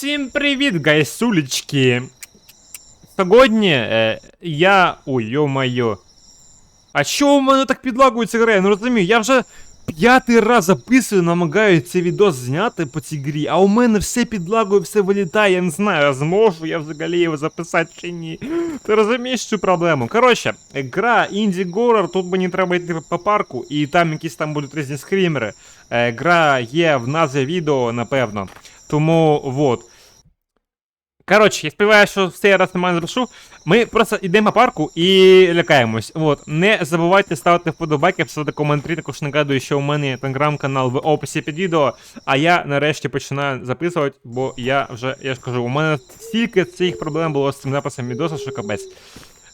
Всім привіт, гайсулечки! Сьогодні е, я. Ой, йо-майо. А що у мене так підлагується гра? Я не розумію, я вже п'ятий раз записую, намагаюся цей відос зняти по цій грі, а у мене все підлагує, все вилітає, я не знаю, зможу я взагалі його записати чи ні. Ти розумієш цю проблему? Коротше, гра інді горор тут мені треба йти по парку, і там якісь там будуть різні скрімери. Е, гра є в назві відео, напевно. Тому вот. Коротше, я сподіваюся, що все я раз нормально запишу. Ми просто йдемо по парку і лякаємось. От. Не забувайте ставити вподобайки, писати коментарі. Також нагадую, що у мене телеграм-канал в описі під відео. А я нарешті починаю записувати, бо я вже, я ж кажу, у мене стільки цих проблем було з цим записом відоса, що капець.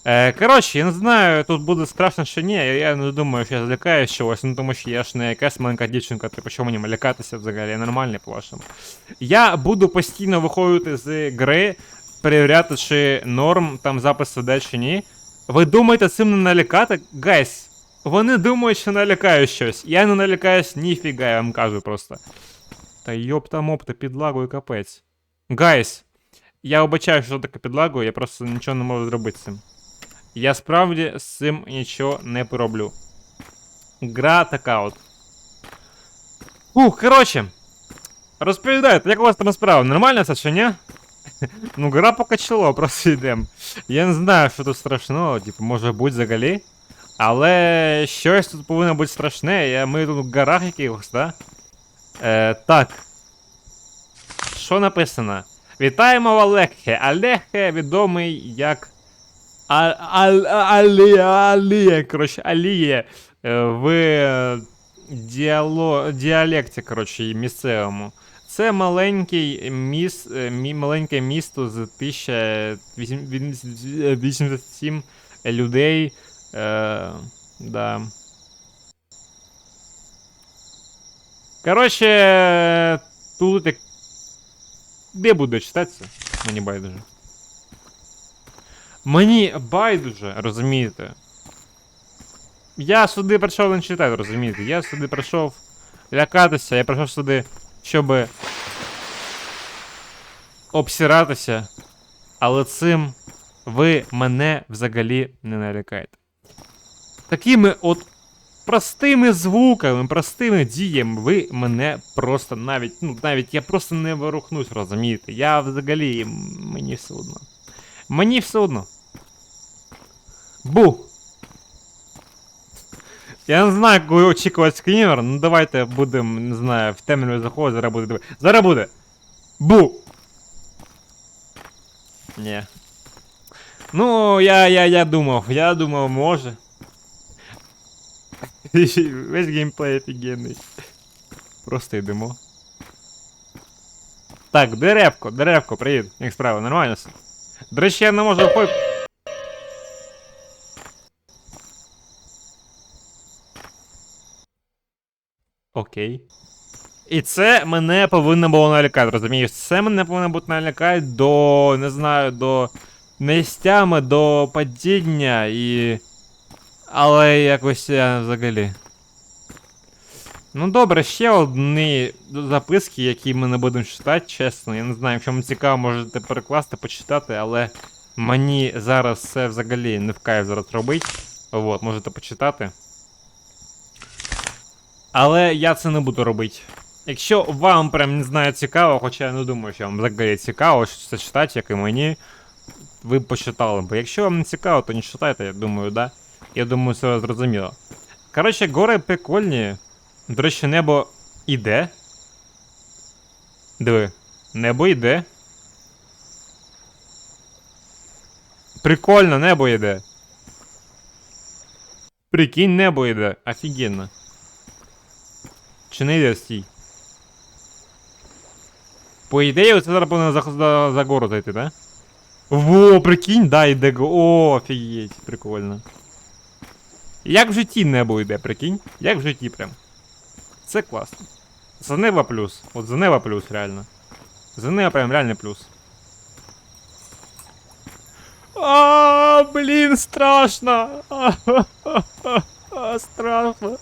Е, коротше, я не знаю, тут буде страшно чи ні. Я, я не думаю, що я злякаюсь чогось, ну тому що я ж не якась маленька дівчинка, типу, що мені лякатися взагалі, я нормальний по-вашому. Я буду постійно виходити з гри, перевіряти, чи норм там запис іде чи ні. Ви думаєте цим не налякати? Гайс, вони думають, що налякаю щось. Я не налякаюсь ніфіга, я вам кажу просто. Та йопта мопта, підлагою капець. Гайс, я обачаю, що таке підлагою, я просто нічого не можу зробити з цим. Я справді з цим нічого не пороблю. Гра така от. Ух, коротше. Розповідайте, як у вас там справа? Нормально це чи ні? Ну, гра покачало, просто йдемо. Я не знаю, що тут страшного, типу, може бути взагалі. Але щось тут повинно бути страшне, я, ми тут в горах якихось, да? Е, так. Що написано? Вітаємо в Олегхе. Олегхе відомий як. А- Ал- Алія, Алія, коротше, Алія е, в е, діало, діалекті, коротше, місцевому. Це маленький міс, е, мі, маленьке місто з 1087 людей. Е, да. Коротше, тут як. Де буде читатися? Мені байдуже. Мені байдуже, розумієте? Я сюди прийшов не читати, розумієте? Я сюди прийшов лякатися, я прийшов сюди, щоб обсиратися, але цим ви мене взагалі не налякаєте. Такими от простими звуками, простими діями ви мене просто навіть, ну навіть я просто не ворухнусь, розумієте? Я взагалі мені все одно. Мені все одно. Бу! Я не знаю, коли очікувати скрімер, ну давайте будемо, не знаю, в темряві заходити, зараз буде диви- Зараз буде! Бу! Ні. Ну, я, я, я думав, я думав, може. Весь геймплей офігенний. Просто йдемо. Так, деревко, деревко, привіт. Як справа, нормально все? До речі, я не можу виходити. Окей. І це мене повинно було налякати, розумієш? Це мене повинно бути налякати до, не знаю, до нестями, до падіння і. Але якось я взагалі. Ну добре, ще одні записки, які ми не будемо читати, чесно. Я не знаю, якщо вам цікаво, можете перекласти, почитати, але мені зараз це взагалі не в кайф зараз робити. От, можете почитати. Але я це не буду робити. Якщо вам прям не знаю цікаво, хоча я не думаю, що вам взагалі цікаво що це читати, як і мені, ви б почитали. Бо якщо вам не цікаво, то не читайте, я думаю, да? Я думаю, все зрозуміло. Коротше, гори прикольні. До речі, небо іде. Диви, небо йде. Прикольно, небо йде. Прикинь, небо йде. Офігенно. Чи стій? По ідеї, це зараз повинно за, за, за гору зайти, да? Во, прикинь, да, йде го. О, офігеть, прикольно. Як в житті небо йде, прикинь? Як в житті прям. Це класно. За неба плюс. От за неба плюс, реально. За неба прям реальний плюс. А, блін, страшно. Страшно.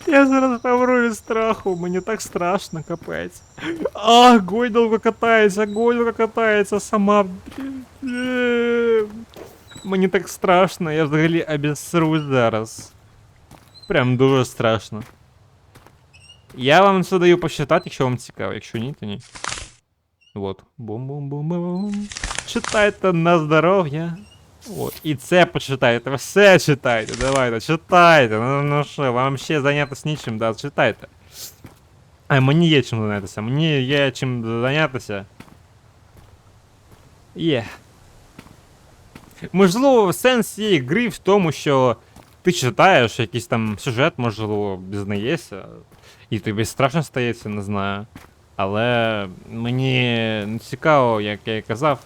Я зараз помру від страху, мені так страшно, капець. А, гойдалка катається, гойдалка катається сама. Блін. Мені так страшно, я взагалі обісрусь зараз. Прям дуже страшно. Я вам це даю посчитати, якщо вам цікаво, якщо ні, то ні. Вот. Бум-бум-бум-бум. Читайте на здоров'я. От. І це почитайте, все читайте, давайте, читайте. Ну, ну що, вам ще зайнятися нічим, да, читайте. А мені є чим зайнятися, мені є чим зайнятися. Є. Можливо, сенс цієї гри в тому, що ти читаєш якийсь там сюжет, можливо, дізнаєшся, і тобі страшно стається, не знаю. Але мені не цікаво, як я і казав.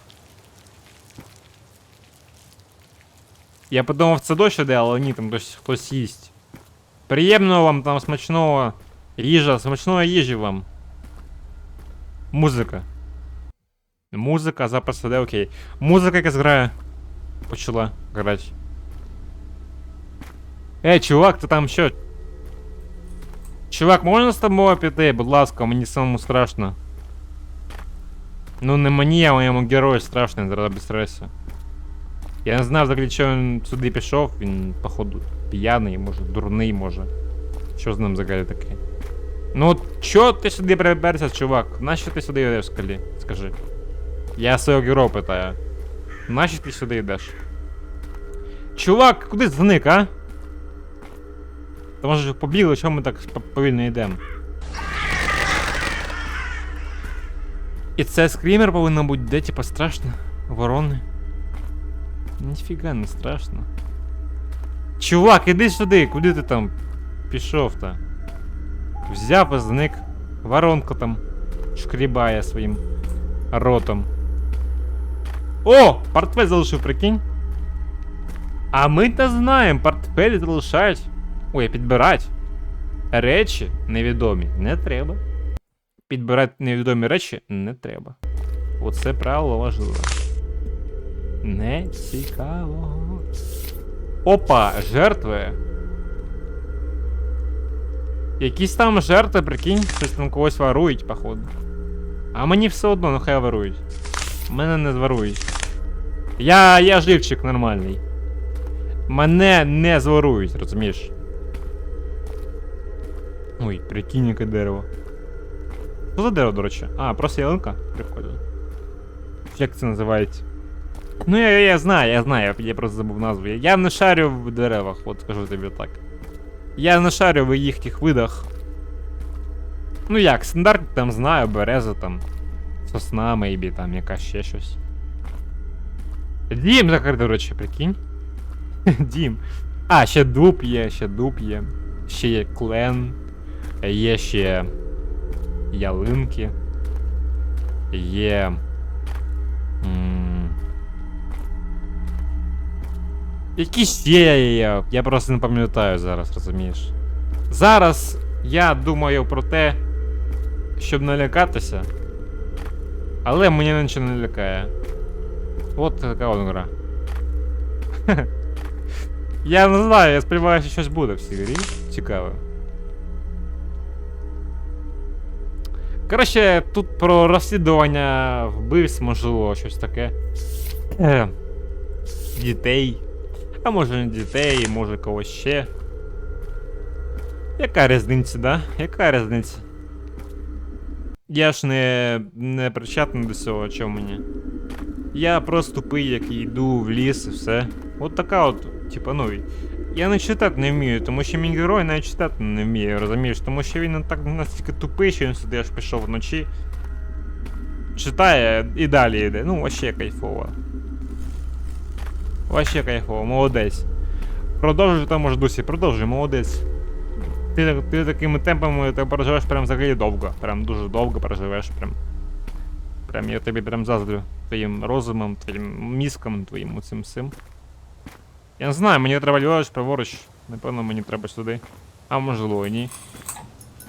Я подумав, це дощ іде, але ні, там дощ хтось їсть. Приємного вам там смачного їжа, смачної їжі вам. Музика. Музика, запис іде, окей. Музика якась грає. Почала грати. Ей, чувак, ти там що? Чувак, можна з тобою піти, будь ласка, мені самому страшно. Ну не мені, а моєму герою страшно, він зараз без стресу. Я не знаю взагалі, що він сюди пішов, він, походу, п'яний, може, дурний, може. Що з ним взагалі таке? Ну чо ти сюди приберешся, чувак? Нащо ти сюди йдеш, скалі? Скажи. Я свого героя питаю. Нащо ти сюди йдеш? Чувак, куди зник, а? Та може побігли, чому ми так повільно йдемо? І це скрімер повинно бути де, типа, страшно? Ворони. Ніфіга не страшно. Чувак, іди сюди, куди ти там пішов то Взяв і зник. Воронку там шкрібає своїм ротом. О! Портфель залишив, прикинь. А ми то знаємо, портфелі залишають. Ой, підбирать. Речі невідомі не треба. Підбирати невідомі речі не треба. Оце правило важливе. Не цікаво. Опа, жертви. Якісь там жертви, прикинь, щось там когось ворують, походу. А мені все одно, ну хай ворують. Мене не зворують. Я, я живчик нормальний. Мене не зворують, розумієш? Ой, прикинь, яке дерево. Що за дерево, до речі? А, просто ялинка? Прикольно. Як це називається? Ну, я, я, знаю, я знаю, я, просто забув назву. Я, не шарю в деревах, от скажу тобі так. Я не шарю в їхніх видах. Ну як, стандарт там знаю, береза там. Сосна, мейбі, там яка ще щось. Дім закрив, до речі, прикинь. Дім. А, ще дуб є, ще дуб є. Ще є клен. Є ще ялинки. Є. м, Якісь є, є, я просто не пам'ятаю зараз, розумієш. Зараз я думаю про те, щоб не лякатися. Але мені нічого не лякає. От така от гра. Я не знаю, я сподіваюся, що щось буде в цій грі. Цікаво. Коротше, тут про розслідування вбивств, можливо, щось таке. Е, дітей. А може не дітей, може когось ще. Яка різниця, да? Яка різниця? Я ж не, не причетний до цього, чого мені. Я просто тупий, який йду в ліс і все. От така от, типа, ну. Я не читати не вмію, тому що мій герой навіть читати не вміє, розумієш? Тому що він так настільки тупий, що він сюди аж пішов вночі. Читає і далі йде. Ну, вообще кайфово. Вообще кайфово, молодець. Продовжуй там може досі, продовжуй, молодець. Ти, ти такими темпами ти переживеш прям взагалі довго. Прям дуже довго переживеш прям. Прям я тобі прям заздрю твоїм розумом, твоїм мізком, твоїм цим всім. Я не знаю, мені треба ліворуч, праворуч. Напевно, мені треба сюди. А можливо, і ні.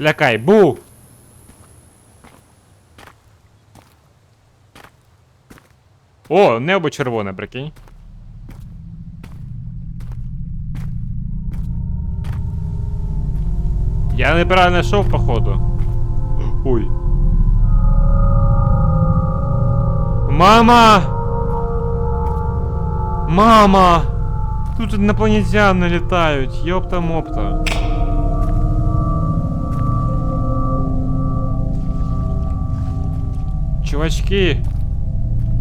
Лякай, бу! О, небо червоне, прикинь. Я неправильно йшов, походу. Ой. Мама! Мама! Тут інопланетяни літають, йопта-мопта. Чувачки,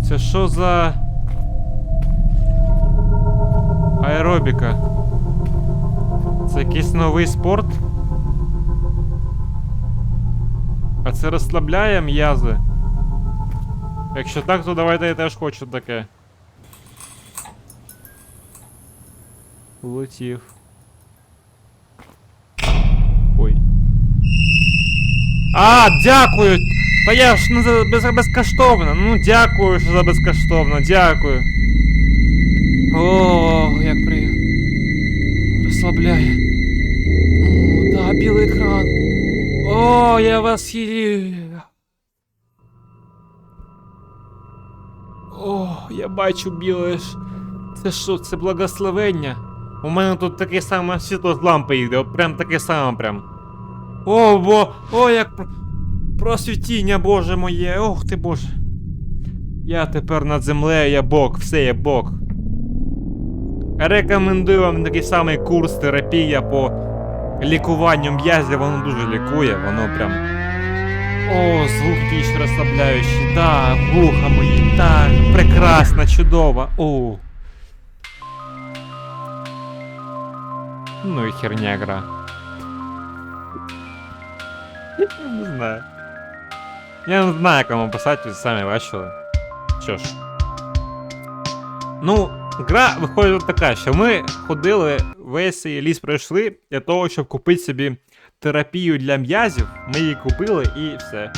це що за аеробіка? Це якийсь новий спорт? А це розслабляє м'язи? Якщо так, то давайте я теж хочу таке. Улетів. Ой. А, дякую! Та я ж не за без, безкоштовно. Ну дякую, що за безкоштовно, дякую. О, як приємно. Розслабляє. О, да, білий екран. О, я вас її. О, я бачу біле ж. Це що, це благословення? У мене тут таке саме світло з лампи йде, прям таке саме прям. О, бо, о, як просвітіння, боже моє, ох ти боже. Я тепер над землею, я Бог, все, я Бог. Рекомендую вам такий самий курс терапія по лікуванню м'язів, воно дуже лікує, воно прям. О, звуки більш розслабляючі, да, вуха мої, так, прекрасно, чудово, о. Ну і херня гра. Я не знаю. Я не знаю, як вам описати, ви самі бачили. Що ж. Ну, гра виходить така, що ми ходили, весь ліс пройшли для того, щоб купити собі терапію для м'язів. Ми її купили і все.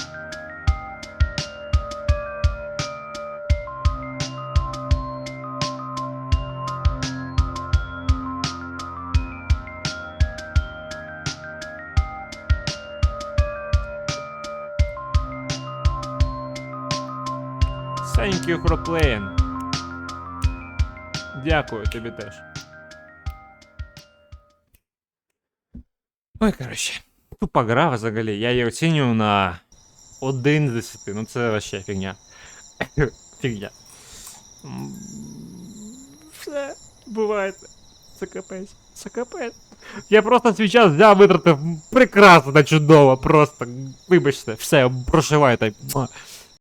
Thank you for playing. Дякую тобі теж. Ой, коротше, тупа гра взагалі. Я її оцінюю на 1 з 10. Ну це вообще фігня. фігня. М, Все, буває. Це капець. Це капець. Я просто свій час взяв, витратив прекрасно та чудово. Просто. Вибачте, все, прошивайте. Муа.